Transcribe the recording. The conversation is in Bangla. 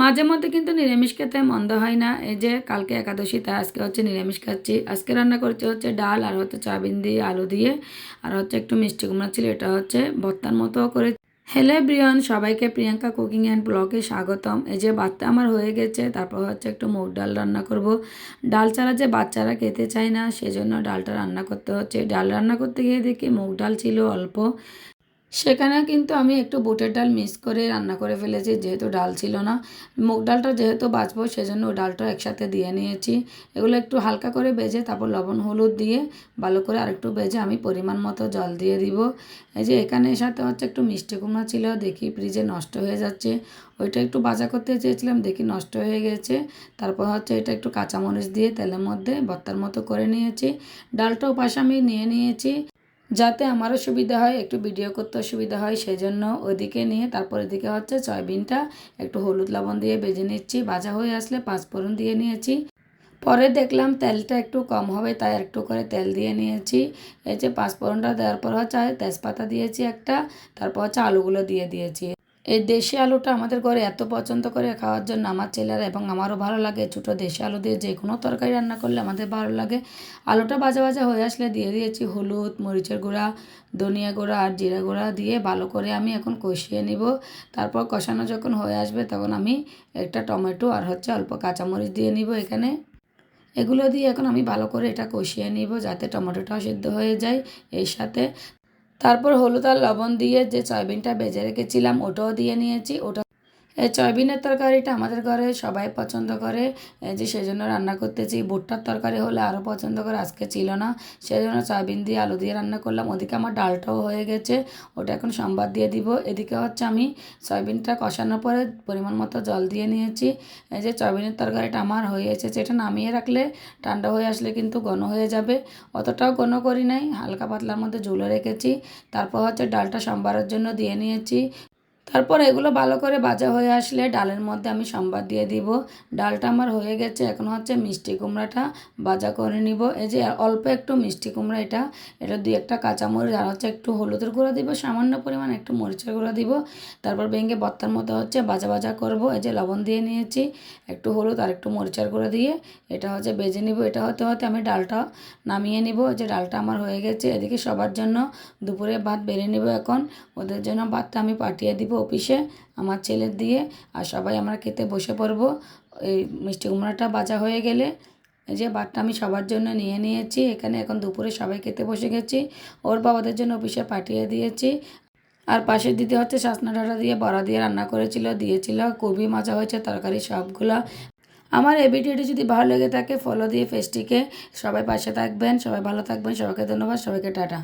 মাঝে মধ্যে কিন্তু নিরামিষ খেতে মন্দ হয় না। এই যে কালকে একাদশী তাই আজকে হচ্ছে নিরামিষ খাচ্ছি। আজকে রান্না করতে হচ্ছে ডাল আর হচ্ছে সয়াবিন দিয়ে আলু দিয়ে আর হচ্ছে একটু মিষ্টি কুমড়া ছিল, এটা হচ্ছে ভর্তার মতো করে হ্যালো ব্রিয়ন সবাইকে প্রিয়াঙ্কা কুকিং অ্যান্ড ব্লগে স্বাগতম। এই যে বাচ্চা আমার হয়ে গেছে, তারপর হচ্ছে একটু মুগ ডাল রান্না করব। ডাল ছাড়া যে বাচ্চারা খেতে চায় না, সেজন্য ডালটা রান্না করতে হচ্ছে। ডাল রান্না করতে গিয়ে দেখি মুগ ডাল ছিল অল্প। সেখানে কিন্তু আমি একটু বুটের ডাল মিক্স করে রান্না করে ফেলেছি, যেহেতু ডাল ছিল না। মুগ ডালটা যেহেতু বাঁচবো, সেজন্য ডালটা একসাথে দিয়ে নিয়েছি। এগুলো একটু হালকা করে বেজে তারপর লবণ, হলুদ দিয়ে ভালো করে আরেকটু বেজে আমি পরিমাণ মতো জল দিয়ে দিব। এই যে এখানে সাথে হচ্ছে একটু মিষ্টি কুমড়া ছিল, দেখি ফ্রিজে নষ্ট হয়ে যাচ্ছে। ওইটা একটু বাজা করতে চেয়েছিলাম, দেখি নষ্ট হয়ে গেছে। তারপর হচ্ছে এটা একটু কাঁচামরিচ দিয়ে তেলের মধ্যে, ভর্তার মতো করে নিয়েছি। ডালটাও পাশে আমি নিয়ে নিয়েছি। যাতে আমারও সুবিধা হয়, একটু ভিডিও করতে সুবিধা হয় সেই জন্য ওইদিকে নিয়ে তারপর এদিকে হচ্ছে সয়াবিনটা একটু হলুদ লবণ দিয়ে বেজে নিচ্ছি, ভাজা হয়ে আসলে পাঁচফোড়ন দিয়ে নিয়েছি। পরে দেখলাম তেলটা একটু কম হবে, তাই একটু করে তেল দিয়ে নিয়েছি। এই যে পাঁচফোড়নটা দেওয়ার পর হচ্ছে তেজপাতা দিয়েছি একটা, তারপর হচ্ছে আলুগুলো দিয়ে দিয়েছি। এই দেশি আলুটা আমাদের ঘরে এত পছন্দ করে খাওয়ার জন্য আমার ছেলেরা এবং আমারও ভালো লাগে। ছোটো দেশি আলু দিয়ে যে কোনো তরকারি রান্না করলে আমাদের ভালো লাগে। আলুটা ভাজা ভাজা হয়ে আসলে দিয়ে দিয়েছি হলুদ, মরিচের গুঁড়া, ধনিয়া গুঁড়া আর জিরা গুঁড়া দিয়ে ভালো করে আমি এখন কষিয়ে নিব। তারপর কষানো যখন হয়ে আসবে তখন আমি একটা টমেটো আর হচ্ছে অল্প কাঁচামরিচ দিয়ে নিব এখানে। এগুলো দিয়ে এখন আমি ভালো করে এটা কষিয়ে নিব যাতে টমেটোটাও সিদ্ধ হয়ে যায় এর সাথে। তারপর হলুদ আর লবণ দিয়ে যে সয়াবিনটা বেজে রেখেছিলাম ওটাও দিয়ে নিয়েছি ওটা সয়াবিনের তরকারিটা আমাদের ঘরে সবাই পছন্দ করে। যে সেজন্য রান্না করতেছি। ভুট্টার তরকারি হলে আরও পছন্দ করে, আজকে ছিল না। সেজন্য সয়াবিন দিয়ে আলু দিয়ে রান্না করলাম। ওদিকে আমার ডালটাও হয়ে গেছে। ওটা এখন সম্বাদ দিয়ে দিব। এদিকে হচ্ছে আমি সয়াবিনটা কষানোর পরে পরিমাণ মতো জল দিয়ে নিয়েছি। যে সয়াবিনের তরকারিটা আমার হয়ে এসেছে। এটা নামিয়ে রাখলে ঠান্ডা হয়ে আসলে কিন্তু ঘন হয়ে যাবে। অতটাও ঘন করি নাই। হালকা পাতলার মধ্যে ঝুলে রেখেছি। তারপর হচ্ছে ডালটা সম্বারের জন্য দিয়ে নিয়েছি। তারপর এগুলো ভালো করে ভাজা হয়ে আসলে ডালের মধ্যে আমি সম্বাদ দিয়ে দিব। ডালটা আমার হয়ে গেছে, এখন হচ্ছে মিষ্টি কুমড়াটা ভাজা করে নিব। এই যে অল্প একটু মিষ্টি কুমড়া এটা এটা দুই একটা কাঁচামরিচ আর হচ্ছে একটু হলুদের গুঁড়া দিব, সামান্য পরিমাণ একটু মরিচের গুঁড়া দিব। তারপর ভেঙে বত্তার মতো হচ্ছে ভাজা ভাজা করব, এই যে লবণ দিয়ে নিয়েছি, একটু হলুদ আর একটু মরিচের গুঁড়া দিয়ে। এটা হচ্ছে বেজে নিব, এটা হতে হতে আমি ডালটা নামিয়ে নিব যে ডালটা আমার হয়ে গেছে। এদিকে সবার জন্য দুপুরে ভাত বেড়ে নিব এখন, ওদের জন্য ভাতটা আমি পাঠিয়ে দিব। অফিসে আমার ছেলের দিয়ে আর সবাই আমরা খেতে বসে পড়ব। এই মিষ্টি কুমড়াটা বাজা হয়ে গেলে এই যে ভাতটা আমি সবার জন্য নিয়ে নিয়েছি। এখানে এখন দুপুরে সবাই খেতে বসে গেছি। ওর বাবাদের জন্য অফিসে পাঠিয়ে দিয়েছি। আর পাশের দিদি হচ্ছে শাসনা ডাটা দিয়ে বড়া দিয়ে রান্না করেছিল, দিয়েছিল খুবই মজা হয়েছে, তরকারি সবগুলো। আমার এই ভিডিওটি যদি ভালো লেগে থাকে ফলো দিয়ে ফেসটিকে সবাই পাশে থাকবেন, সবাই ভালো থাকবেন, সবাইকে ধন্যবাদ, সবাইকে টাটা।